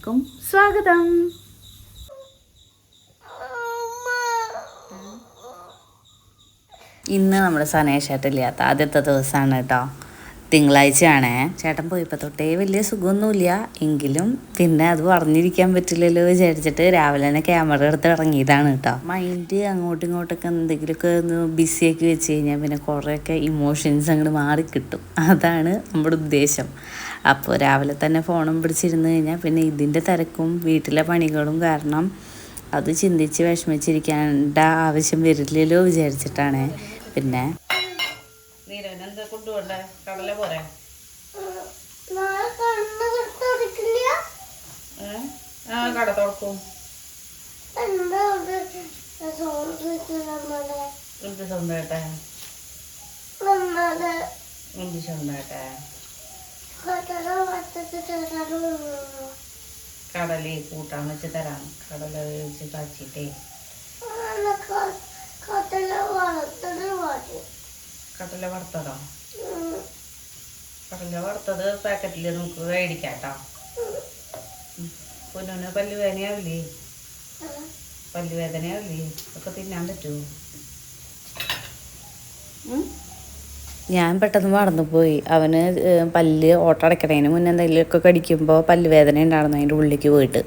എല്ലാവർക്കും സ്വാഗതം. ഇന്ന് നമ്മുടെ സനേഷേട്ടില്ലാത്ത ആദ്യത്തെ ദിവസമാണ് കേട്ടോ. തിങ്കളാഴ്ചയാണേ. ചേട്ടൻ പോയപ്പോൾ തൊട്ടേ വലിയ സുഖമൊന്നുമില്ല. എങ്കിലും പിന്നെ അത് പറഞ്ഞിരിക്കാൻ പറ്റില്ലല്ലോ വിചാരിച്ചിട്ട് രാവിലെ തന്നെ ക്യാമറ എടുത്ത് ഇറങ്ങിയതാണ് കേട്ടോ. മൈൻഡ് അങ്ങോട്ടും ഇങ്ങോട്ടൊക്കെ എന്തെങ്കിലുമൊക്കെ ഒന്ന് ബിസിയാക്കി വെച്ച് കഴിഞ്ഞാൽ പിന്നെ കുറേയൊക്കെ ഇമോഷൻസ് അങ്ങോട്ട് മാറിക്കിട്ടും. അതാണ് നമ്മുടെ ഉദ്ദേശം. അപ്പോൾ രാവിലെ തന്നെ ഫോണും പിടിച്ചിരുന്ന് കഴിഞ്ഞാൽ പിന്നെ ഇതിന്റെ തിരക്കും വീട്ടിലെ പണികളും കാരണം അത് ചിന്തിച്ച് വിഷമിച്ചിരിക്കേണ്ട ആവശ്യം വരില്ലല്ലോ വിചാരിച്ചിട്ടാണ്. പിന്നെ? കട സ്വന്തമായിട്ടെ എന്ത് സ്വന്തമായിട്ടെ കടൽ കൂട്ടാൻ വെച്ച് തരാം. കടല വേവിച്ച് കാച്ചിട്ടേ. കടല വറുത്തതോ? കടല വറുത്തത് പാക്കറ്റിൽ നമുക്ക് മേടിക്കാട്ടോ പൊന്നുന് പല്ല് വേദനയാവില്ലേ? പല്ല് വേദനയാവില്ലേ? ഒക്കെ തിന്നാൻ പറ്റുമോ ഞാൻ പെട്ടെന്ന് മറന്നുപോയി. അവന് പല്ല് ഓട്ടടയ്ക്കണേന് മുന്നേ എന്തെങ്കിലുമൊക്കെ കടിക്കുമ്പോൾ പല്ല് വേദന ഉണ്ടായിരുന്നു അതിന്റെ ഉള്ളിലേക്ക് പോയിട്ട്.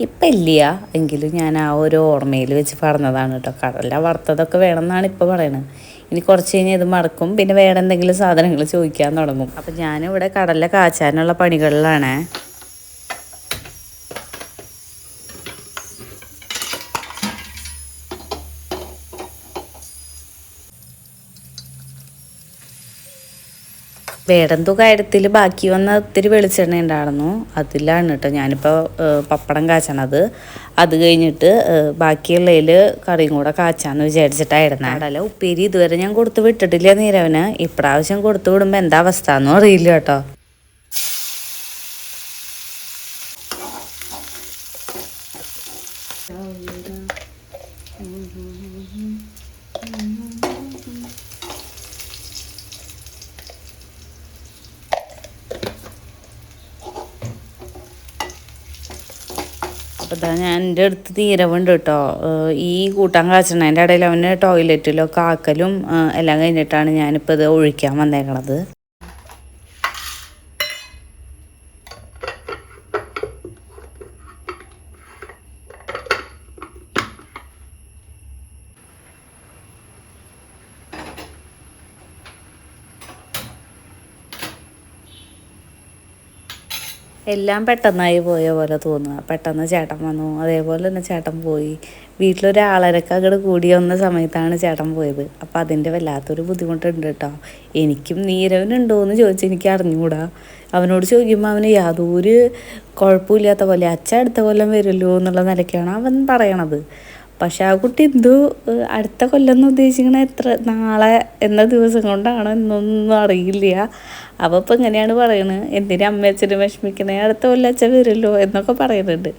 ഇപ്പം ഇല്ല എങ്കിലും ഞാൻ ആ ഒരു ഓർമ്മയിൽ വെച്ച് പറഞ്ഞതാണ് കേട്ടോ. കടല വറുത്തതൊക്കെ വേണമെന്നാണ് ഇപ്പോൾ പറയുന്നത് ഇനി കുറച്ച് കഴിഞ്ഞ് ഇത് മറക്കും. പിന്നെ വേറെ എന്തെങ്കിലും സാധനങ്ങൾ ചോദിക്കാൻ തുടങ്ങും. അപ്പം ഞാനിവിടെ കടല കാച്ചാനുള്ള പണികളിലാണേ. വേറെന്തോ കാര്യത്തിൽ ബാക്കി വന്ന ഒത്തിരി വെളിച്ചെണ്ണ ഉണ്ടായിരുന്നു. അതിലാണ് കേട്ടോ ഞാനിപ്പോൾ പപ്പടം കാച്ചണത് അത്. കഴിഞ്ഞിട്ട് ബാക്കിയുള്ളതിൽ കറിയും കൂടെ കാച്ചാന്ന് വിചാരിച്ചിട്ടായിരുന്നു. കടല ഉപ്പേരി ഇതുവരെ ഞാൻ കൊടുത്ത് വിട്ടിട്ടില്ല നീരവന്. ഇപ്രാവശ്യം കൊടുത്തു വിടുമ്പോൾ എന്താ അവസ്ഥ എന്നും അറിയില്ല കേട്ടോ അപ്പോൾ ഇതാ ഞാൻ എന്റെ അടുത്ത് തീരവുണ്ട് കേട്ടോ. ഈ കൂട്ടാൻ കാച്ചണതിന്റെ ഇടയിൽ അവന്റെ ടോയ്ലറ്റിലൊക്കെ ആക്കലും എല്ലാം കഴിഞ്ഞിട്ടാണ് ഞാനിപ്പോൾ ഇത് ഒഴിക്കാൻ വന്നേക്കണത്. എല്ലാം പെട്ടെന്നായി പോയ പോലെ തോന്നുക പെട്ടെന്ന് ചേട്ടൻ വന്നു. അതേപോലെ തന്നെ ചേട്ടൻ പോയി. വീട്ടിലൊരാളരക്ക് അങ്ങോട്ട് കൂടി വന്ന സമയത്താണ് ചേട്ടൻ പോയത്. അപ്പം അതിന്റെ വല്ലാത്തൊരു ബുദ്ധിമുട്ടുണ്ട് കേട്ടോ എനിക്കും നീരവനുണ്ടോ എന്ന് ചോദിച്ച് എനിക്ക് അറിഞ്ഞുകൂടാ അവനോട് ചോദിക്കുമ്പോൾ അവന് യാതൊരു കുഴപ്പമില്ലാത്ത പോലെ അച്ഛ അടുത്ത കൊല്ലം വരുമല്ലോ എന്നുള്ള നിലയ്ക്കാണ് അവൻ പറയണത്. പക്ഷെ ആ കുട്ടി എന്തോ അടുത്ത കൊല്ലം എന്ന് ഉദ്ദേശിക്കണ എത്ര നാളെ എന്ന ദിവസം കൊണ്ടാണ് എന്നൊന്നും അറിയില്ല. അപ്പോൾ ഇപ്പം ഇങ്ങനെയാണ് പറയണത് എന്തിനാ അമ്മ അച്ഛനും വിഷമിക്കണേ? അടുത്ത കൊല്ലം അച്ഛൻ വരുമല്ലോ എന്നൊക്കെ പറയുന്നുണ്ട്.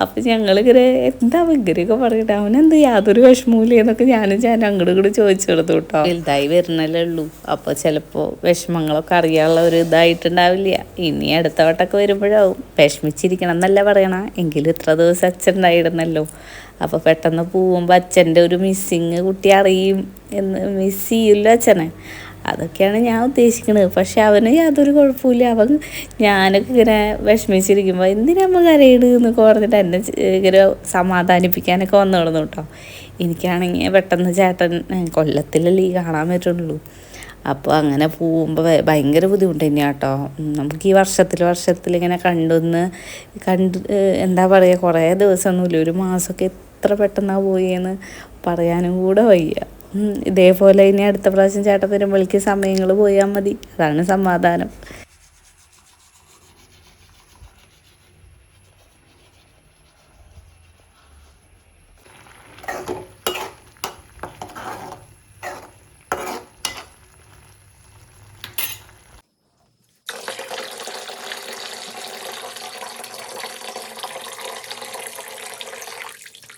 അപ്പം ഞങ്ങളിങ്ങനെ എന്താ ഇങ്ങനെയൊക്കെ പറയട്ടെ അവനെന്ത് യാതൊരു വിഷമവും എന്നൊക്കെ ഞാനും ഞാൻ അങ്ങോട്ട് ഇങ്ങോട്ട് ചോദിച്ചു കൊടുത്തു കേട്ടോ. വലുതായി വരുന്നല്ലേ ഉള്ളൂ. അപ്പോൾ ചിലപ്പോൾ വിഷമങ്ങളൊക്കെ അറിയാനുള്ള ഒരു ഇതായിട്ടുണ്ടാവില്ല. ഇനി അടുത്ത വട്ടമൊക്കെ വരുമ്പോഴാവും. വിഷമിച്ചിരിക്കണം എന്നല്ല പറയണ. എങ്കിലും ഇത്ര ദിവസം അച്ഛൻ ഉണ്ടായിരുന്നല്ലോ. അപ്പോൾ പെട്ടെന്ന് പോകുമ്പോൾ അച്ഛന്റെ ഒരു മിസ്സിങ് കുട്ടി അറിയും എന്ന് മിസ് ചെയ്യില്ല അച്ഛനെ? അതൊക്കെയാണ് ഞാൻ ഉദ്ദേശിക്കുന്നത് പക്ഷെ അവന് യാതൊരു കുഴപ്പമില്ല അവൻ ഞാനൊക്കെ ഇങ്ങനെ വിഷമിച്ചിരിക്കുമ്പോൾ എന്തിനമ്മ കരയിട് എന്നൊക്കെ പറഞ്ഞിട്ട് എന്നെ ഇങ്ങനെ സമാധാനിപ്പിക്കാനൊക്കെ വന്നു കിടന്നു കേട്ടോ. എനിക്കാണെങ്കിൽ പെട്ടെന്ന് ചേട്ടൻ കൊല്ലത്തിലല്ലേ ഈ കാണാൻ പറ്റുള്ളൂ. അപ്പോൾ അങ്ങനെ പോകുമ്പോൾ ഭയങ്കര ബുദ്ധിമുട്ട് തന്നെയാണ് കേട്ടോ. നമുക്ക് ഈ വർഷത്തിൽ വർഷത്തിൽ ഇങ്ങനെ കണ്ടുവന്ന് കണ്ട് എന്താ പറയുക കുറേ ദിവസമൊന്നുമില്ല. ഒരു മാസമൊക്കെ എത്ര പെട്ടെന്നാണ് പോയെന്ന് പറയാനും കൂടെ വയ്യ. ഇതേപോലെ ഇനി അടുത്ത പ്രാവശ്യം ചേട്ടൻ വരുമ്പോഴേക്ക് സമയങ്ങൾ പോയാൽ മതി. അതാണ് സമാധാനം.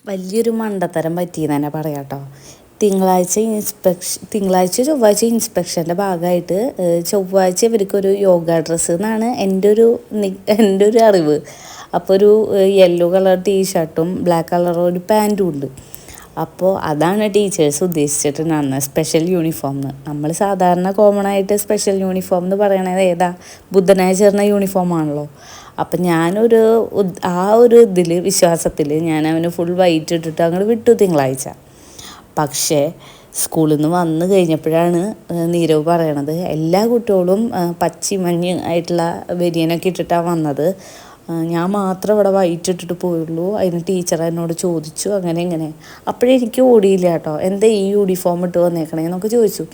വലിയൊരു മണ്ടത്തരം പറ്റിയെന്ന് തന്നെ പറയാം കേട്ടോ. തിങ്കളാഴ്ച ഇൻസ്പെക്ഷൻ തിങ്കളാഴ്ച ചൊവ്വാഴ്ച ഇൻസ്പെക്ഷന്റെ ഭാഗമായിട്ട് ചൊവ്വാഴ്ച ഇവർക്കൊരു യോഗ ഡ്രസ്സ് എന്നാണ് എന്റെ ഒരു എന്റെ ഒരു അറിവ്. അപ്പോൾ ഒരു യെല്ലോ കളർ ടീഷർട്ടും ബ്ലാക്ക് കളർ ഒരു പാന്റും ഉണ്ട്. അപ്പോൾ അതാണ് ടീച്ചേഴ്സ് ഉദ്ദേശിച്ചിട്ടുണ്ടായിരുന്നത് സ്പെഷ്യൽ യൂണിഫോം എന്ന് നമ്മൾ സാധാരണ കോമൺ ആയിട്ട് സ്പെഷ്യൽ യൂണിഫോം എന്ന് പറയണത് ഏതാ? ബുധനാഴ്ച ചേർന്ന യൂണിഫോം ആണല്ലോ. അപ്പം ഞാനൊരു ആ ഒരു ഇതിൽ വിശ്വാസത്തിൽ ഞാൻ അവന് ഫുൾ വൈറ്റ് ഇട്ടിട്ട് അങ്ങോട്ട് വിട്ടു തിങ്കളാഴ്ച. പക്ഷേ സ്കൂളിൽ നിന്ന് വന്നു കഴിഞ്ഞപ്പോഴാണ് നീരവ് പറയണത്. എല്ലാ കുട്ടികളും പച്ചി മഞ്ഞ് ആയിട്ടുള്ള വെരിയനൊക്കെ ഇട്ടിട്ടാണ് വന്നത്. ഞാൻ മാത്രം ഇവിടെ വൈറ്റ് ഇട്ടിട്ട് പോയുള്ളൂ. അതിന് ടീച്ചർ എന്നോട് ചോദിച്ചു അങ്ങനെ ഇങ്ങനെ. അപ്പോഴേ എനിക്ക് ഓടിയില്ല കേട്ടോ. എന്താ ഈ യൂണിഫോം ഇട്ട് വന്നേക്കണേ എന്നൊക്കെ ചോദിച്ചു.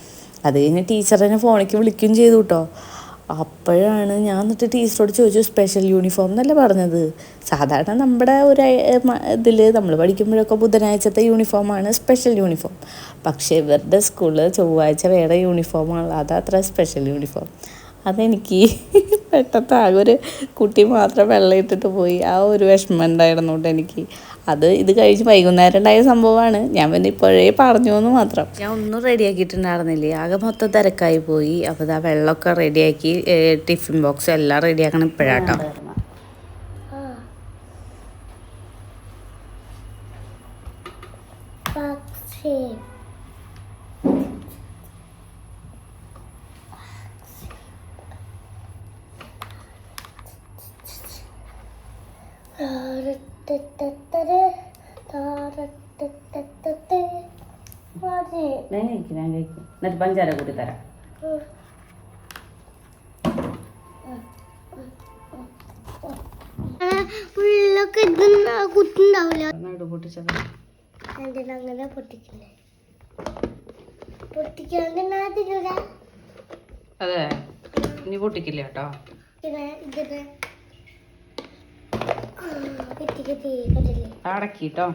അത് കഴിഞ്ഞ് ടീച്ചർ എന്നെ ഫോണിലേക്ക് വിളിക്കുകയും ചെയ്തു കേട്ടോ. അപ്പോഴാണ് ഞാൻ എന്നിട്ട് ടീച്ചറോട് ചോദിച്ചു സ്പെഷ്യൽ യൂണിഫോം എന്നല്ല പറഞ്ഞത്? സാധാരണ നമ്മുടെ ഒരു ഇതിൽ നമ്മൾ പഠിക്കുമ്പോഴൊക്കെ ബുധനാഴ്ചത്തെ യൂണിഫോമാണ് സ്പെഷ്യൽ യൂണിഫോം പക്ഷേ ഇവരുടെ സ്കൂളിൽ ചൊവ്വാഴ്ച വേറെ യൂണിഫോമാണ് അതത്ര സ്പെഷ്യൽ യൂണിഫോം അതെനിക്ക് പെട്ടെന്ന് ആകെ ഒരു കുട്ടി മാത്രം വെള്ളം ഇട്ടിട്ട് പോയി. ആ ഒരു വിഷമം ഉണ്ടായിരുന്നു കൊണ്ട് എനിക്ക്. അത് ഇത് കഴിച്ച് വൈകുന്നേരം ഉണ്ടായ സംഭവമാണ്. ഞാൻ പിന്നെ ഇപ്പോഴേ പറഞ്ഞു എന്ന് മാത്രം. ഞാൻ ഒന്നും റെഡിയാക്കിയിട്ടുണ്ടായിരുന്നില്ലേ ആകെ മൊത്തം തിരക്കായി പോയി. അപ്പോൾ ആ വെള്ളമൊക്കെ റെഡിയാക്കി ടിഫിൻ ബോക്സ് എല്ലാം റെഡിയാക്കണം ഇപ്പോഴാട്ടോ പക്ഷേ മതി ഞാൻ കഴിക്കും ഞാൻ കഴിക്കും. എന്നിട്ട് പഞ്ചാര കൂട്ടി തരാം. ഉള്ളൊക്കെ ഇതൊന്നും കുത്തുണ്ടാവില്ല നടു പൊട്ടിച്ചത്. എന്തിനാ അങ്ങനെ പൊട്ടിക്കാണ്ട് അതെ. ഇനി പൊട്ടിക്കില്ല കേട്ടോ. അടക്കിട്ടോ.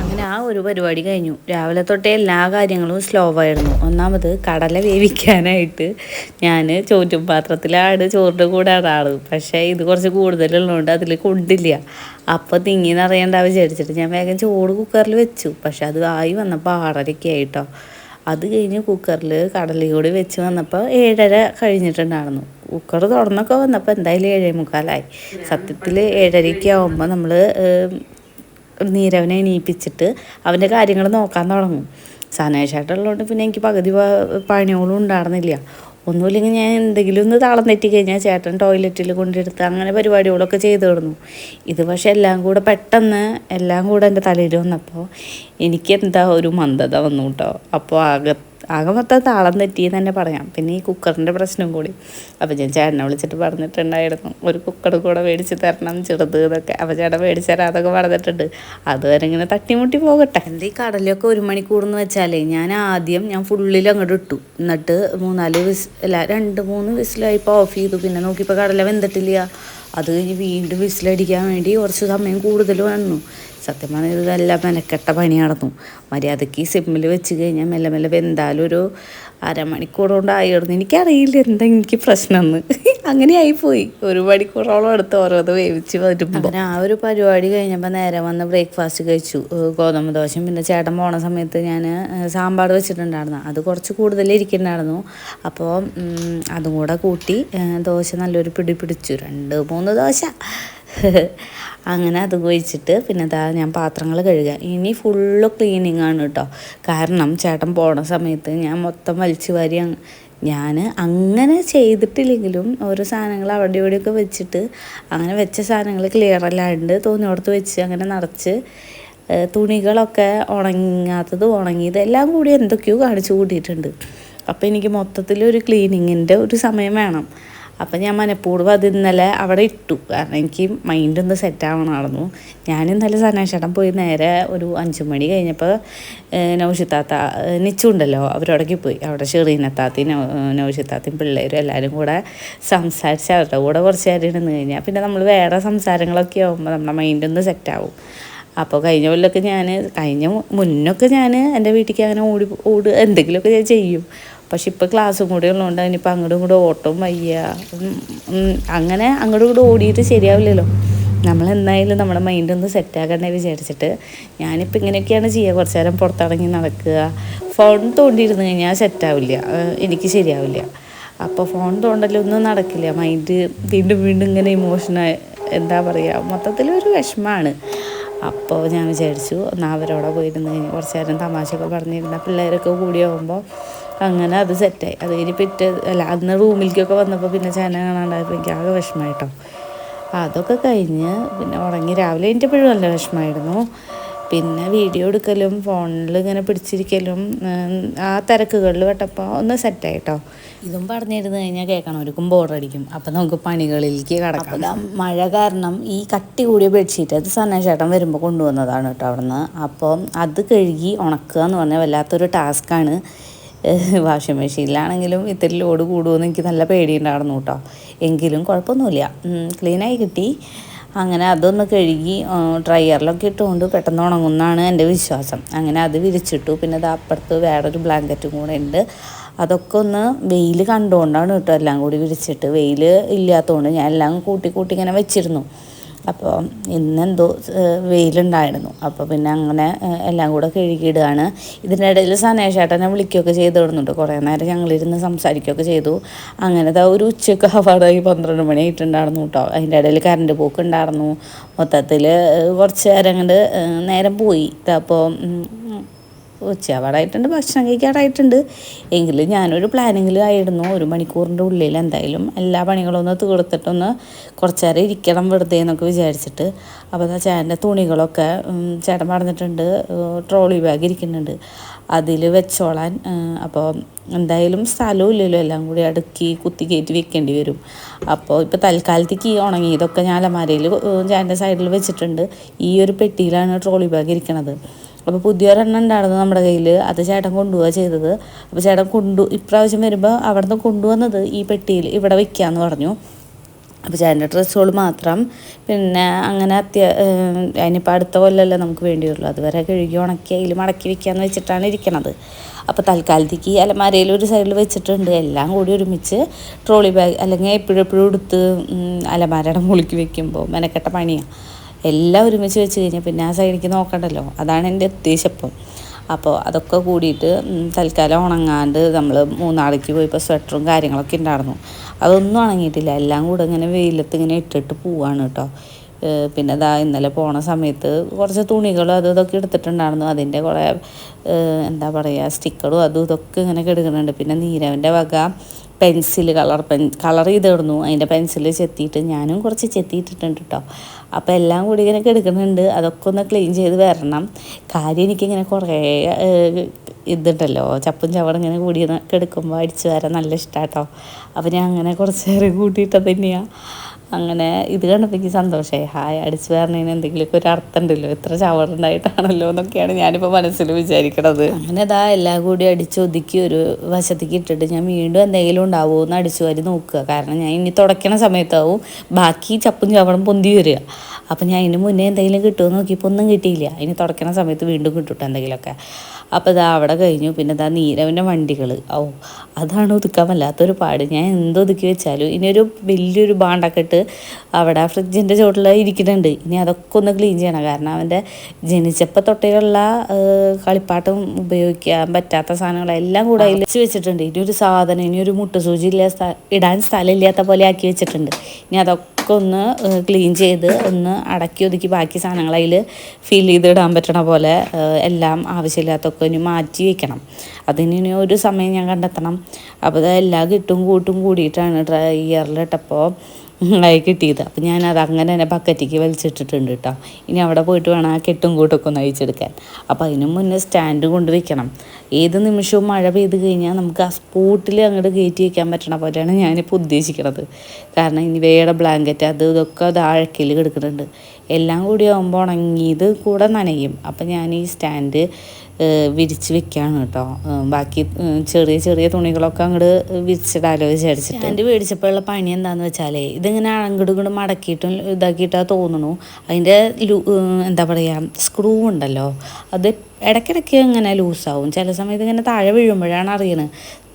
അങ്ങനെ ആ ഒരു പരിപാടി കഴിഞ്ഞു. രാവിലെ തൊട്ടേ എല്ലാ കാര്യങ്ങളും സ്ലോ ആയിരുന്നു. ഒന്നാമത് കടല വേവിക്കാനായിട്ട് ഞാൻ ചോറ്റും പാത്രത്തിലാണ് ചോറിന്റെ കൂടെ ആൾ പക്ഷേ ഇത് കുറച്ച് കൂടുതലുള്ളതുകൊണ്ട് അതിൽ കൊണ്ടില്ല. അപ്പോൾ തിങ്ങി നിറയേണ്ട വിചാരിച്ചിട്ട് ഞാൻ വേഗം ചോറ് കുക്കറിൽ വെച്ചു. പക്ഷെ അത് ആയി വന്നപ്പോൾ ആറരയ്ക്ക് ആയിട്ടോ അത് കഴിഞ്ഞ് കുക്കറിൽ കടലയോട് വെച്ച് വന്നപ്പോൾ ഏഴര കഴിഞ്ഞിട്ടുണ്ടായിരുന്നു. കുക്കർ തുറന്നൊക്കെ വന്നപ്പോൾ എന്തായാലും ഏഴേ മുക്കാലായി സത്യത്തിൽ ഏഴരയ്ക്ക് ആകുമ്പോൾ നമ്മൾ നീരവനെ എണീപ്പിച്ചിട്ട് അവന്റെ കാര്യങ്ങൾ നോക്കാൻ തുടങ്ങും. സനേഷായിട്ടുള്ളതുകൊണ്ട് പിന്നെ എനിക്ക് പകുതി പണികളും ഉണ്ടായിരുന്നില്ല. ഒന്നുമില്ലെങ്കിൽ ഞാൻ എന്തെങ്കിലും ഒന്ന് താളം തെറ്റി കഴിഞ്ഞാൽ ചേട്ടൻ ടോയ്ലറ്റിൽ കൊണ്ടെടുത്ത് അങ്ങനെ പരിപാടികളൊക്കെ ചെയ്തു കിടന്നു ഇത് പക്ഷെ എല്ലാം കൂടെ പെട്ടെന്ന് എല്ലാം കൂടെ എന്റെ തലയിൽ വന്നപ്പോൾ എനിക്ക് എന്താ ഒരു മന്ദത വന്നു കേട്ടോ. അപ്പോൾ ആകെ ആകെ മൊത്തം താളം തെറ്റിയെന്ന് തന്നെ പറയാം. പിന്നെ ഈ കുക്കറിന്റെ പ്രശ്നം കൂടി. അപ്പോൾ ഞാൻ ചേട്ടനെ വിളിച്ചിട്ട് പറഞ്ഞിട്ടുണ്ടായിരുന്നു. ഒരു കുക്കർ കൂടെ മേടിച്ച് തരണം ചെറുത് എന്നൊക്കെ. അപ്പോൾ ചേട്ടൻ മേടിച്ച് തരാതൊക്കെ പറഞ്ഞിട്ടുണ്ട്. അതുവരെ ഇങ്ങനെ തട്ടിമുട്ടി പോകട്ടെ. എന്താ ഈ കടലൊക്കെ ഒരു മണിക്കൂർന്ന് വെച്ചാലേ ഞാൻ ആദ്യം ഞാൻ ഫുള്ളിൽ അങ്ങോട്ട് ഇട്ടു. എന്നിട്ട് മൂന്നാൽ വിസ് അല്ല രണ്ട് മൂന്ന് വിസിലായിപ്പോൾ ഓഫ് ചെയ്തു. പിന്നെ നോക്കിയപ്പോൾ കടല വെന്തിട്ടില്ല. അത് കഴിഞ്ഞ് വീണ്ടും വിസിലടിക്കാൻ വേണ്ടി കുറച്ച് സമയം കൂടുതൽ വന്നു. സത്യം പറഞ്ഞാൽ ഇത് നല്ല മെനക്കെട്ട പണി നടന്നു. മര്യാദയ്ക്ക് സിമ്മിൽ വെച്ച് കഴിഞ്ഞാൽ മെല്ലെ മെല്ലെ വെന്താലും ഒരു അരമണിക്കൂർ കൊണ്ടായിരുന്നു എനിക്കറിയില്ല എന്താ എനിക്ക് പ്രശ്നമെന്ന് അങ്ങനെ ആയിപ്പോയി. ഒരു മണിക്കൂറോളം എടുത്ത് ഓരോന്ന് വേവിച്ച് വരുമ്പോൾ അങ്ങനെ ആ ഒരു പരിപാടി കഴിഞ്ഞപ്പോൾ നേരെ വന്ന് ബ്രേക്ക്ഫാസ്റ്റ് കഴിച്ചു. ഗോതമ്പ് ദോശയും പിന്നെ ചേട്ടൻ പോണ സമയത്ത് ഞാൻ സാമ്പാർ വെച്ചിട്ടുണ്ടായിരുന്നു. അത് കുറച്ച് കൂടുതൽ ഇരിക്കുന്നുണ്ടായിരുന്നു. അപ്പോൾ അതും കൂടെ കൂട്ടി ദോശ നല്ലൊരു പിടി പിടിച്ചു. രണ്ട് മൂന്ന് ദോശ. അങ്ങനെ അത് കുഴിച്ചിട്ട് പിന്നെ ദാ ഞാൻ പാത്രങ്ങൾ കഴുകുക. ഇനി ഫുള്ള് ക്ലീനിങ് ആണ് കേട്ടോ. കാരണം ചേട്ടൻ പോണ സമയത്ത് ഞാൻ മൊത്തം വലിച്ചു വാരി ഞാൻ അങ്ങനെ ചെയ്തിട്ടില്ലെങ്കിലും ഓരോ സാധനങ്ങൾ അവിടെ ഇവിടെയൊക്കെ വെച്ചിട്ട് അങ്ങനെ വെച്ച സാധനങ്ങൾ ക്ലിയർ അല്ലാണ്ട് തോന്നിയോടത്ത് വെച്ച് അങ്ങനെ നിറച്ച് തുണികളൊക്കെ ഉണങ്ങാത്തത് ഉണങ്ങിയത് എല്ലാം കൂടി എന്തൊക്കെയോ കാണിച്ചു കൂട്ടിയിട്ടുണ്ട്. അപ്പോൾ എനിക്ക് മൊത്തത്തിൽ ഒരു ക്ലീനിങ്ങിന്റെ ഒരു സമയം വേണം. അപ്പം ഞാൻ മനഃപൂർവം അത് ഇന്നലെ അവിടെ ഇട്ടു. കാരണം എനിക്ക് മൈൻഡ് ഒന്ന് സെറ്റ് ആവണമായിരുന്നു. ഞാൻ ഇന്നലെ സനാശേട്ടൻ പോയി നേരെ ഒരു അഞ്ച് മണി കഴിഞ്ഞപ്പോൾ നൗഷിത്താത്ത നിച്ചുണ്ടല്ലോ അവരോടൊക്കെ പോയി. അവിടെ ഷെറീനത്താത്തി നൗഷിത്താത്തയും പിള്ളേരും എല്ലാവരും കൂടെ സംസാരിച്ച് അവരുടെ കൂടെ കുറച്ച് നേരം ഇരുന്ന് കഴിഞ്ഞാൽ പിന്നെ നമ്മൾ വേറെ സംസാരങ്ങളൊക്കെ ആകുമ്പോൾ നമ്മുടെ മൈൻഡ് ഒന്ന് സെറ്റ് ആവും. അപ്പോൾ കഴിഞ്ഞ കൊല്ലമൊക്കെ ഞാൻ കഴിഞ്ഞ മുന്നൊക്കെ ഞാൻ എന്റെ വീട്ടിലേക്ക് അങ്ങനെ ഓടി ഓട് എന്തെങ്കിലുമൊക്കെ ഞാൻ ചെയ്യും. പക്ഷെ ഇപ്പോൾ ക്ലാസ്സും കൂടി ഉള്ളതുകൊണ്ട് അതിനിപ്പോൾ അങ്ങോട്ടും ഇങ്ങോട്ടും ഓട്ടവും വയ്യ. അങ്ങനെ അങ്ങോട്ടും ഇങ്ങോട്ടും ഓടിയിട്ട് ശരിയാവില്ലല്ലോ. നമ്മൾ എന്തായാലും നമ്മുടെ മൈൻഡ് ഒന്ന് വിചാരിച്ചിട്ട് ഞാനിപ്പോൾ ഇങ്ങനെയൊക്കെയാണ് ചെയ്യുക. കുറച്ച് നേരം പുറത്തിറങ്ങി നടക്കുക. ഫോൺ തോണ്ടിയിരുന്ന് കഴിഞ്ഞാൽ സെറ്റാവില്ല എനിക്ക് ശരിയാവില്ല. അപ്പോൾ ഫോൺ തോണ്ടലൊന്നും നടക്കില്ല. മൈൻഡ് വീണ്ടും വീണ്ടും ഇങ്ങനെ ഇമോഷനായി എന്താ പറയുക മൊത്തത്തിൽ ഒരു വിഷമമാണ്. അപ്പോൾ ഞാൻ വിചാരിച്ചു എന്നാൽ അവരോടെ പോയിരുന്ന് കഴിഞ്ഞ് കുറച്ച് നേരം തമാശയൊക്കെ പറഞ്ഞിരുന്ന പിള്ളേരൊക്കെ കൂടിയാകുമ്പോൾ അങ്ങനെ അത് സെറ്റായി അത് കഴിഞ്ഞ് പിറ്റേ അല്ല അന്ന് റൂമിലേക്കൊക്കെ വന്നപ്പോൾ പിന്നെ ചേന കാണാണ്ടായപ്പോൾ എനിക്ക് ആകെ വിഷമമായിട്ടോ അതൊക്കെ കഴിഞ്ഞ് പിന്നെ ഉറങ്ങി രാവിലെ എണീറ്റപ്പോഴും നല്ല വിഷമമായിരുന്നു പിന്നെ വീഡിയോ എടുക്കലും ഫോണിൽ ഇങ്ങനെ പിടിച്ചിരിക്കലും ആ തിരക്കുകളിൽ പെട്ടപ്പോൾ ഒന്ന് സെറ്റായിട്ടോ ഇതും പറഞ്ഞിരുന്ന് കഴിഞ്ഞാൽ കേൾക്കണവർക്കും ബോറടിക്കും അപ്പം നമുക്ക് പണികളിലേക്ക് കടക്കാം. മഴ കാരണം ഈ കട്ടി കൂടിയ ബെഡ്ഷീറ്റ് അത് സന്നേഷേട്ടൻ വരുമ്പോൾ കൊണ്ടുവന്നതാണ് കേട്ടോ അവിടുന്ന്. അപ്പം അത് കഴുകി ഉണക്കുക എന്ന് പറഞ്ഞാൽ വല്ലാത്തൊരു ടാസ്ക്കാണ് വാഷിംഗ് മെഷീനിലാണെങ്കിലും ഇത്തിരി ലോഡ് കൂടുമെന്ന് എനിക്ക് നല്ല പേടിയുണ്ടായിരുന്നു കേട്ടോ. എങ്കിലും കുഴപ്പമൊന്നുമില്ല. ക്ലീനായി കിട്ടി. അങ്ങനെ അതൊന്ന് കഴുകി ഡ്രയറിലൊക്കെ ഇട്ടുകൊണ്ട് പെട്ടെന്ന് ഉണങ്ങുന്നതാണ് എന്റെ വിശ്വാസം. അങ്ങനെ അത് വിരിച്ചിട്ടു. പിന്നെ അത് അപ്പുറത്ത് വേറൊരു ബ്ലാങ്കറ്റും കൂടെ ഉണ്ട്. അതൊക്കെ ഒന്ന് വെയിൽ കണ്ടുകൊണ്ടാണ് കേട്ടോ എല്ലാം കൂടി വിരിച്ചിട്ട്. വെയിൽ ഇല്ലാത്തതുകൊണ്ട് ഞാൻ എല്ലാം കൂട്ടി കൂട്ടി ഇങ്ങനെ വെച്ചിരുന്നു. അപ്പോൾ ഇന്നെന്തോ വെയിലുണ്ടായിരുന്നു. അപ്പോൾ പിന്നെ അങ്ങനെ എല്ലാം കൂടെ കഴുകിയിടുകയാണ്. ഇതിന്റെ ഇടയിൽ സനേഷേട്ടനെ വിളിക്കുകയൊക്കെ ചെയ്ത് വിടുന്നുണ്ട് കുറേ നേരം ഞങ്ങളിരുന്ന് സംസാരിക്കുകയൊക്കെ ചെയ്തു. അങ്ങനത്തെ ഒരു ഉച്ചയ്ക്ക് ആവാറായി. പന്ത്രണ്ട് മണി ആയിട്ടുണ്ടായിരുന്നു കേട്ടോ. അതിന്റെ ഇടയിൽ കറണ്ട് പോക്ക് ഉണ്ടായിരുന്നു മൊത്തത്തിൽ കുറച്ച് നേരം കണ്ട് നേരം പോയി. അപ്പോൾ ഉച്ചയാവാറായിട്ടുണ്ട് ഭക്ഷണം കഴിക്കാറായിട്ടുണ്ട്. എങ്കിലും ഞാനൊരു പ്ലാനിങ്ങിൽ ആയിരുന്നു ഒരു മണിക്കൂറിന്റെ ഉള്ളിൽ എന്തായാലും എല്ലാ പണികളും ഒന്ന് തീർത്തിട്ടൊന്ന് കുറച്ച് നേരം ഇരിക്കണം വെറുതെ എന്നൊക്കെ വിചാരിച്ചിട്ട്. അപ്പോൾ എന്നാൽ ചേട്ടന്റെ തുണികളൊക്കെ ചേട്ടൻ പറഞ്ഞിട്ടുണ്ട് ട്രോളി ബാഗ് ഇരിക്കുന്നുണ്ട്. അതിൽ വെച്ചോളാൻ. അപ്പോൾ എന്തായാലും സ്ഥലവും ഇല്ലല്ലോ. എല്ലാം കൂടി അടുക്കി കുത്തി കയറ്റി വെക്കേണ്ടി വരും. അപ്പോൾ ഇപ്പോൾ തൽക്കാലത്തേക്ക് ഈ ഉണങ്ങിയതൊക്കെ ഞാൻ അലമാരയിൽ ചേട്ടന്റെ സൈഡിൽ വെച്ചിട്ടുണ്ട്. ഈ ഒരു പെട്ടിയിലാണ് ട്രോളി ബാഗ് ഇരിക്കണത്. അപ്പോൾ പുതിയൊരെണ്ണം ഉണ്ടായിരുന്നു നമ്മുടെ കയ്യിൽ അത് ചേട്ടൻ കൊണ്ടുപോവുക ചെയ്തത്. അപ്പോൾ ചേട്ടൻ കൊണ്ടു ഇപ്രാവശ്യം വരുമ്പോൾ അവിടെ നിന്ന് കൊണ്ടുവന്നത് ഈ പെട്ടിയിൽ ഇവിടെ വെക്കാമെന്ന് പറഞ്ഞു. അപ്പോൾ ചേട്ടന്റെ ഡ്രസ്സുകൾ മാത്രം. പിന്നെ അങ്ങനെ അത്യ അതിനിപ്പോൾ അടുത്ത കൊല്ലമല്ലേ നമുക്ക് വേണ്ടിയുള്ളൂ. അതുവരെ കഴുകി ഉണക്കി അതിൽ മടക്കി വെക്കാമെന്ന് വെച്ചിട്ടാണ് ഇരിക്കണത്. അപ്പോൾ തൽക്കാലത്തേക്ക് അലമാരയിൽ ഒരു സൈഡിൽ വെച്ചിട്ടുണ്ട്. എല്ലാം കൂടി ഒരുമിച്ച് ട്രോളി ബാഗ് അല്ലെങ്കിൽ എപ്പോഴും എപ്പോഴും എടുത്ത് അലമാരയുടെ മുളിക്ക് വെക്കുമ്പോൾ മെനക്കെട്ട പണിയാണ് എല്ലാം ഒരുമിച്ച് വെച്ച് കഴിഞ്ഞാൽ പിന്നെ ആ സൈഡിലേക്ക് നോക്കണ്ടല്ലോ. അതാണ് എന്റെ ഉദ്ദേശപ്പം അപ്പോൾ അതൊക്കെ കൂടിയിട്ട് തൽക്കാലം ഉണങ്ങാണ്ട് നമ്മൾ മൂന്നാളിക്ക് പോയപ്പോൾ സ്വെറ്ററും കാര്യങ്ങളൊക്കെ ഉണ്ടായിരുന്നു അതൊന്നും ഉണങ്ങിയിട്ടില്ല. എല്ലാം കൂടെ ഇങ്ങനെ വെയിലത്ത് ഇങ്ങനെ ഇട്ടിട്ട് പോവാണ് കേട്ടോ പിന്നെ ദാ ഇന്നലെ പോണ സമയത്ത് കുറച്ച് തുണികളും അതും ഇതൊക്കെ എടുത്തിട്ടുണ്ടായിരുന്നു. അതിന്റെ കുറേ എന്താ പറയുക സ്റ്റിക്കറും അതും ഇതൊക്കെ ഇങ്ങനെ കിടക്കുന്നുണ്ട് പിന്നെ നീരവന്റെ വക പെൻസിൽ കളർ പെൻ കളർ ചെയ്തിടുന്നു. അതിന്റെ പെൻസിൽ ചെത്തിയിട്ട് ഞാനും കുറച്ച് ചെത്തിയിട്ടിട്ടുണ്ട് കേട്ടോ അപ്പോൾ എല്ലാം കൂടി ഇങ്ങനെ കിടക്കുന്നുണ്ട് അതൊക്കെ ഒന്ന് ക്ലീൻ ചെയ്ത് വരണം. കാര്യം എനിക്കിങ്ങനെ കുറേ ഇതുണ്ടല്ലോ. ചപ്പും ചവടും ഇങ്ങനെ കൂടി കിടക്കുമ്പോൾ അടിച്ചു വരാൻ നല്ല ഇഷ്ടമാണ് കേട്ടോ അപ്പോൾ ഞാൻ അങ്ങനെ കുറച്ച് നേരം കൂട്ടിയിട്ടത് തന്നെയാണ് അങ്ങനെ ഇത് കണ്ടപ്പോൾ സന്തോഷമായി ഹായ് അടിച്ചു പറഞ്ഞതിന് എന്തെങ്കിലുമൊക്കെ ഒരു അർത്ഥം ഉണ്ടല്ലോ ഇത്ര ചവറുണ്ടായിട്ടാണല്ലോ എന്നൊക്കെയാണ് ഞാനിപ്പോൾ മനസ്സിൽ വിചാരിക്കണത്. അങ്ങനെ ഇതാ എല്ലാം കൂടി അടിച്ച് ഒതുക്കി ഒരു വശത്തേക്ക് ഇട്ടിട്ട് ഞാൻ വീണ്ടും എന്തെങ്കിലും ഉണ്ടാവുമോ എന്ന് അടിച്ചു വാരി നോക്കുക. കാരണം ഞാൻ ഇനി തുടയ്ക്കണ സമയത്താവും ബാക്കി ചപ്പും ചവറും പൊന്തി വരിക. അപ്പം ഞാൻ ഇതിന് മുന്നേ എന്തെങ്കിലും കിട്ടുമോന്ന് നോക്കിയപ്പോൾ ഒന്നും കിട്ടിയില്ല. ഇനി തുടയ്ക്കണ സമയത്ത് വീണ്ടും കിട്ടും ട്ടോ എന്തെങ്കിലുമൊക്കെ. അപ്പോൾ ഇതാ അവിടെ കഴിഞ്ഞു. പിന്നെ ഇതാ നീരവന്റെ വണ്ടികൾ ഓ അതാണ് ഒതുക്കാൻ വല്ലാത്തൊരു പാട്. ഞാൻ എന്ത് ഒതുക്കി വെച്ചാലും ഇനി ഒരു വലിയൊരു ബാണ്ടൊക്കെ ഇട്ട് അവിടെ ഫ്രിഡ്ജിന്റെ ചോട്ടിൽ ഇരിക്കുന്നുണ്ട്. ഇനി അതൊക്കെ ഒന്ന് ക്ലീൻ ചെയ്യണം. കാരണം അവന്റെ ജനിച്ചപ്പോൾ തൊട്ടേയുള്ള ഏഹ്, കളിപ്പാട്ടം ഉപയോഗിക്കാൻ പറ്റാത്ത സാധനങ്ങളെല്ലാം കൂടെ അതിൽ വെച്ച് വെച്ചിട്ടുണ്ട്. ഇനി ഒരു സാധനം ഇനി ഒരു മുട്ടുസൂചി ഇല്ല സ്ഥ- ഇടാൻ സ്ഥലമില്ലാത്ത പോലെ ആക്കി വെച്ചിട്ടുണ്ട്. ഇനി അതൊക്കെ ഒന്ന് ക്ലീൻ ചെയ്ത് ഒന്ന് അടക്കി ഒതുക്കി ബാക്കി സാധനങ്ങൾ അതിൽ ഫിൽ ചെയ്തിടാൻ പറ്റണ പോലെ എല്ലാം ആവശ്യമില്ലാത്തൊക്കെ ഇനി മാറ്റി വെക്കണം. അതിന് ഇനി ഒരു സമയം ഞാൻ കണ്ടെത്തണം. അപ്പോൾ എല്ലാ കിട്ടും കൂട്ടും കൂടിയിട്ടാണ് ഡ്രൈയറിലിട്ടപ്പോൾ ആയി കിട്ടിയത്. അപ്പം ഞാൻ അത് അങ്ങനെ തന്നെ ബക്കറ്റിക്ക് വലിച്ചിട്ടിട്ടുണ്ട് കേട്ടോ ഇനി അവിടെ പോയിട്ട് വേണം ആ കെട്ടും കൂട്ടൊക്കെ ഒന്ന് അഴിച്ചെടുക്കാൻ. അപ്പോൾ അതിന് മുന്നേ സ്റ്റാൻഡ് കൊണ്ട് വെക്കണം ഏത് നിമിഷവും മഴ പെയ്ത് കഴിഞ്ഞാൽ നമുക്ക് ആ സ്പോട്ടിൽ അങ്ങോട്ട് കയറ്റി വയ്ക്കാൻ പറ്റണ പോലെയാണ് ഞാനിപ്പോൾ ഉദ്ദേശിക്കുന്നത് കാരണം ഇനി വേറെ ബ്ലാങ്കറ്റ് അത് ഇതൊക്കെ അത് ആഴക്കിൽ കിടക്കുന്നുണ്ട്. എല്ലാം കൂടി ആകുമ്പോൾ ഉണങ്ങിയത് കൂടെ നനയും. അപ്പം ഞാൻ ഈ സ്റ്റാൻഡ് വിരിച്ച് വെക്കുകയാണ് കേട്ടോ. ബാക്കി ചെറിയ ചെറിയ തുണികളൊക്കെ അങ്ങോട്ട് വിരിച്ചിടാലോ വിചാരിച്ചിട്ട്. എന്റെ മേടിച്ചപ്പോഴുള്ള പണി എന്താണെന്ന് വെച്ചാലേ ഇതിങ്ങനെ അങ്ങോട്ടും ഇങ്ങോട്ടും മടക്കിയിട്ടും ഇതാക്കിയിട്ടാ തോന്നുന്നു. അതിന്റെ എന്താ പറയുക സ്ക്രൂ ഉണ്ടല്ലോ. അത് ഇടയ്ക്കിടയ്ക്ക് ഇങ്ങനെ ലൂസാവും ചില സമയത്ത് ഇങ്ങനെ താഴെ വീഴുമ്പോഴാണ് അറിയണത്.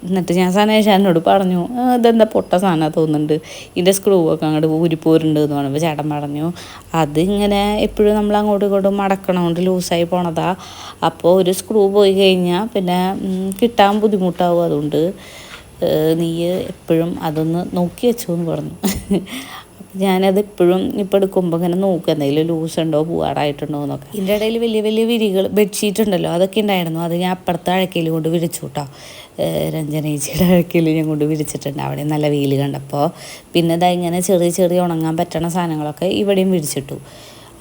എന്നിട്ട് ഞാൻ സനേഷാനോട് പറഞ്ഞു ഇതെന്താ പൊട്ട സാധനം തോന്നുന്നുണ്ട്. ഇതിന്റെ സ്ക്രൂ ഒക്കെ അങ്ങോട്ട് ഊരിപ്പോരുണ്ട് എന്ന് പറയുമ്പോൾ ചേട്ടൻ പറഞ്ഞു അതിങ്ങനെ എപ്പോഴും നമ്മൾ അങ്ങോട്ടും ഇങ്ങോട്ടും മടക്കണോണ്ട് ലൂസായി പോണതാ. അപ്പോൾ ഒരു സ്ക്രൂ പോയി കഴിഞ്ഞാൽ പിന്നെ കിട്ടാൻ ബുദ്ധിമുട്ടാവും അതുകൊണ്ട് നീ എപ്പോഴും അതൊന്ന് നോക്കി വെച്ചു എന്ന് പറഞ്ഞു. ഞാനത് ഇപ്പോഴും ഇപ്പം എടുക്കുമ്പോൾ ഇങ്ങനെ നോക്കുക എന്തെങ്കിലും ലൂസ് ഉണ്ടോ പൂവാടായിട്ടുണ്ടോ എന്നൊക്കെ. ഇതിന്റെ ഇടയിൽ വലിയ വലിയ വിരികൾ ബെഡ്ഷീറ്റ് ഉണ്ടല്ലോ അതൊക്കെ ഉണ്ടായിരുന്നു. അത് ഞാൻ അപ്പുറത്തെ അഴക്കയിൽ കൊണ്ട് വിരിച്ചു കേട്ടോ രഞ്ജനേച്ചിയുടെ അഴക്കയിൽ ഞാൻ കൊണ്ട് വിരിച്ചിട്ടുണ്ട്. അവിടെ നല്ല വെയിൽ കണ്ടപ്പോൾ പിന്നെ ഇതാ ഇങ്ങനെ ചെറിയ ചെറിയ ഉണങ്ങാൻ പറ്റണ സാധനങ്ങളൊക്കെ ഇവിടെയും വിരിച്ചിട്ടു.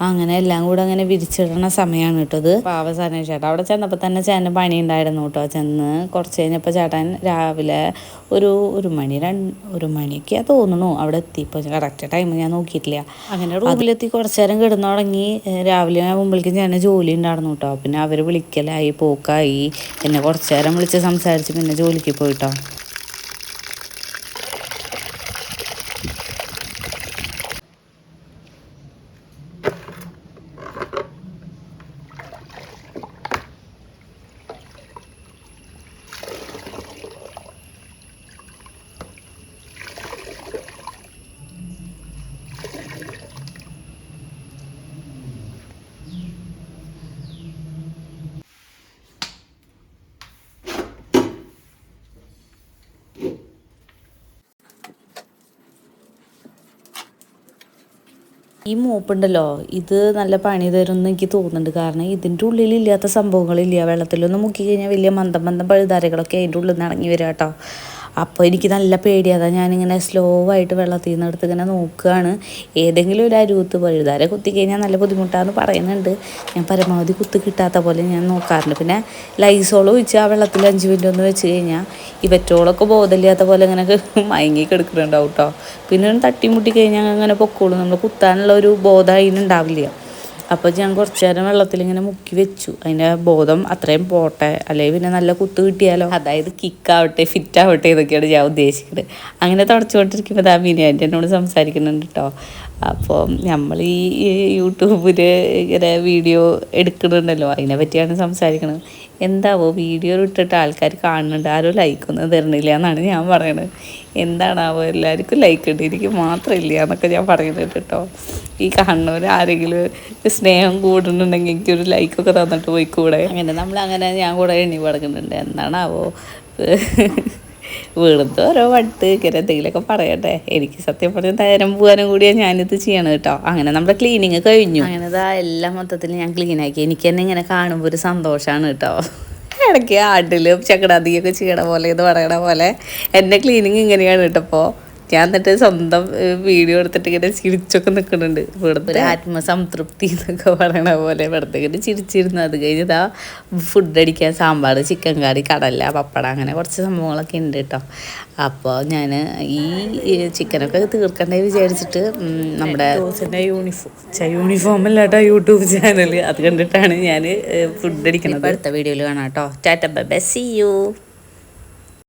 അങ്ങനെ എല്ലാം കൂടെ അങ്ങനെ വിരിച്ചിടണ സമയമാണ് കേട്ടത് പാവ സാധനം ചേട്ടാ അവിടെ ചെന്നപ്പോൾ തന്നെ ചേട്ടൻ പണി ഉണ്ടായിരുന്നു കേട്ടോ. ചെന്ന് കുറച്ച് കഴിഞ്ഞപ്പോൾ ചേട്ടൻ രാവിലെ ഒരു ഒരു മണി രണ്ട് ഒരു മണിയൊക്കെയാ തോന്നുന്നു അവിടെ എത്തിയപ്പോൾ കറക്റ്റ് ടൈം ഞാൻ നോക്കിയിട്ടില്ല. അങ്ങനെ റൂമിലെത്തി കുറച്ച് നേരം കിടന്നു തുടങ്ങി രാവിലെ ആകുമ്പോഴേക്കും ഞാൻ ജോലി ഉണ്ടായിരുന്നു കേട്ടോ. പിന്നെ അവർ വിളിക്കലായി പോക്കായി. എന്നെ കുറച്ച് നേരം വിളിച്ച് സംസാരിച്ച് പിന്നെ ജോലിക്ക് പോയിട്ടോ. ഈ മൂപ്പുണ്ടല്ലോ ഇത് നല്ല പണി തരുമെന്ന് എനിക്ക് തോന്നുന്നുണ്ട്. കാരണം ഇതിന്റെ ഉള്ളിൽ ഇല്ലാത്ത സംഭവങ്ങളില്ല. വെള്ളത്തിലൊന്ന് മുക്കി കഴിഞ്ഞാൽ വലിയ മന്ദം മന്ദം പഴുതാരകളൊക്കെ അതിന്റെ ഉള്ളിൽ നിന്ന് ഇറങ്ങി വരാം കേട്ടോ അപ്പോൾ എനിക്ക് നല്ല പേടിയാതാണ് ഞാനിങ്ങനെ സ്ലോ ആയിട്ട് വെള്ളത്തിൽ നിന്ന് ഇങ്ങനെ നോക്കുകയാണ് ഏതെങ്കിലും ഒരു അരുവത്ത് പഴുതാരെ കുത്തി കഴിഞ്ഞാൽ നല്ല ബുദ്ധിമുട്ടാന്ന് പറയുന്നുണ്ട്. ഞാൻ പരമാവധി കുത്തി കിട്ടാത്ത പോലെ ഞാൻ നോക്കാറുണ്ട്. പിന്നെ ലൈസോൾ ഒഴിച്ച് ആ വെള്ളത്തിൽ അഞ്ച് മിനിറ്റ് ഒന്ന് വെച്ച് കഴിഞ്ഞാൽ ഈ പെട്രോളൊക്കെ ബോധമില്ലാത്ത പോലെ ഇങ്ങനെ മയങ്ങി കിടക്കുന്നുണ്ടാവും കേട്ടോ പിന്നെ തട്ടിമുട്ടി കഴിഞ്ഞാൽ അങ്ങനെ പൊക്കോളും. നമ്മൾ കുത്താനുള്ള ഒരു ബോധം അതിനുണ്ടാവില്ല. അപ്പോൾ ഞാൻ കുറച്ച് നേരം വെള്ളത്തിൽ ഇങ്ങനെ മുക്കി വെച്ചു. അതിന്റെ ബോധം അത്രയും പോട്ടെ. അല്ലെങ്കിൽ പിന്നെ നല്ല കുത്ത് കിട്ടിയാലോ? അതായത് കിക്കാവട്ടെ ഫിറ്റ് ആവട്ടെ എന്നൊക്കെയാണ് ഞാൻ ഉദ്ദേശിക്കുന്നത് അങ്ങനെ തുടച്ചുകൊണ്ടിരിക്കുമ്പോൾ ദാ മിനി ആന്റി എന്നോട് സംസാരിക്കുന്നുണ്ട് കേട്ടോ അപ്പോൾ നമ്മൾ ഈ യൂട്യൂബിൽ ഇങ്ങനെ വീഡിയോ എടുക്കുന്നുണ്ടല്ലോ. അതിനെ പറ്റിയാണ് സംസാരിക്കുന്നത് എന്താവോ വീഡിയോ ഇട്ടിട്ട് ആൾക്കാർ കാണുന്നുണ്ട്. ആരും ലൈക്കൊന്നും തരണില്ല എന്നാണ് ഞാൻ പറയണത്. എന്താണാവോ എല്ലാവർക്കും ലൈക്ക് ഉണ്ട് എനിക്ക് മാത്രമില്ല എന്നൊക്കെ ഞാൻ പറയുന്നത് കേട്ടോ. ഈ കാണുന്നവർ ആരെങ്കിലും സ്നേഹം കൂടുന്നുണ്ടെങ്കിൽ എനിക്കൊരു ലൈക്കൊക്കെ തന്നിട്ട് പോയി പോയിക്കൂടെ? അങ്ങനെ നമ്മൾ അങ്ങനെ ഞാൻ കൂടെ എണ്ണി പടക്കുന്നുണ്ട്. എന്താണാവോ? വെറുതെ ഓരോ വട്ട് ഇങ്ങനെ എന്തെങ്കിലുമൊക്കെ പറയട്ടെ. എനിക്ക് സത്യം പറഞ്ഞ നേരം പോകാനും കൂടിയാ ഞാനിത് ചെയ്യണം കേട്ടോ അങ്ങനെ നമ്മുടെ ക്ലീനിങ് കഴിഞ്ഞു. അങ്ങനെ ഇതാ എല്ലാം മൊത്തത്തിൽ ഞാൻ ക്ലീൻ ആക്കി. എനിക്ക് തന്നെ ഇങ്ങനെ കാണുമ്പോൾ ഒരു സന്തോഷമാണ് കേട്ടോ ഇടയ്ക്ക് ആട്ടിലും ചക്കടാതിയൊക്കെ ചെയ്യണ പോലെ ഇത് പറയണ പോലെ എന്റെ ക്ലീനിങ് ഇങ്ങനെയാണ് കേട്ടോ ഇപ്പോൾ ഞാൻ എന്നിട്ട് സ്വന്തം വീഡിയോ എടുത്തിട്ട് ഇങ്ങനെ ചിരിച്ചൊക്കെ നിൽക്കുന്നുണ്ട് ഇവിടുത്തെ ആത്മസംതൃപ്തി എന്നൊക്കെ പറയണ പോലെ വെറുതെ ഇങ്ങനെ ചിരിച്ചിരുന്നു. അത് കഴിഞ്ഞതാ ഫുഡ് അടിക്കാൻ സാമ്പാർ ചിക്കൻ കറി കടല പപ്പടം അങ്ങനെ കുറച്ച് സംഭവങ്ങളൊക്കെ ഉണ്ട് കേട്ടോ. അപ്പോൾ ഞാൻ ഈ ചിക്കനൊക്കെ തീർക്കണ്ടേ വിചാരിച്ചിട്ട് നമ്മുടെ യൂണിഫോം യൂണിഫോം അല്ല കേട്ടോ യൂട്യൂബ് ചാനൽ അത് കണ്ടിട്ടാണ് ഞാൻ ഫുഡ് അടിക്കുന്നത് അടുത്ത വീഡിയോയിൽ കാണാം കേട്ടോ. Tata by C U